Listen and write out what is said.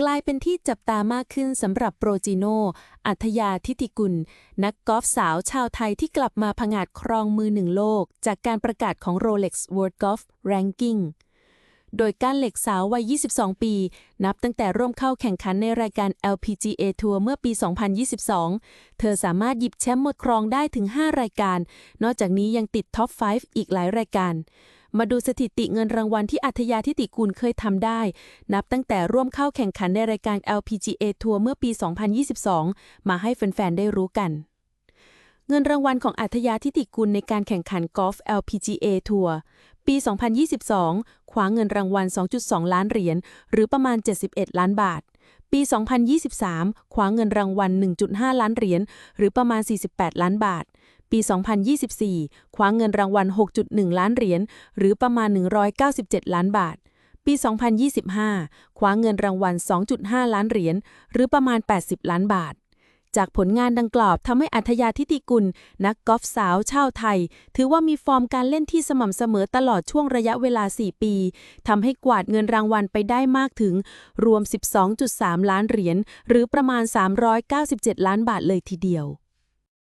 กลายเป็นที่จับตามากขึ้นสำหรับโปรจิโน อัธยาทิติกุล นักกอล์ฟสาวชาวไทยที่กลับมาผงาดครองมือหนึ่งโลก จากการประกาศของ Rolex World Golf Ranking โดยการเหล็กสาววัย 22 ปี นับตั้งแต่ร่วมเข้าแข่งขันในรายการ LPGA Tour เมื่อปี 2022 เธอสามารถหยิบแชมป์หมดครองได้ถึง 5 รายการ นอกจากนี้ยังติดท็อป 5 อีกหลายรายการ มาดูสถิติเงินรางวัลที่อัธยาทิติกุลเคยทำได้ นับตั้งแต่ร่วมเข้าแข่งขันในรายการ LPGA Tour เมื่อปี 2022 มาให้แฟนๆ ได้รู้กัน เงินรางวัลของอัธยาทิติกุลในการแข่งขันกอล์ฟ LPGA ทัวร์ปี 2022 คว้าเงินรางวัล 2.2 ล้านเหรียญ หรือประมาณ 71 ล้านบาท ปี 2023 คว้าเงินรางวัล 1.5 ล้านเหรียญ หรือประมาณ 48 ล้านบาท ปี 2024 คว้าเงินรางวัล 6.1 ล้านเหรียญ หรือประมาณ 197 ล้านบาท ปี 2025 คว้าเงินรางวัล 2.5 ล้านเหรียญ หรือประมาณ 80 ล้านบาท จากผลงานดังกล่าวทำให้อัธยาทิติกุล นักกอล์ฟสาวชาวไทย ถือว่ามีฟอร์มการเล่นที่สม่ำเสมอตลอดช่วงระยะเวลา 4 ปีทำให้กวาดเงินรางวัลไปได้มากถึง รวม 12.3 ล้านเหรียญ หรือประมาณ 397 ล้านบาทเลยทีเดียว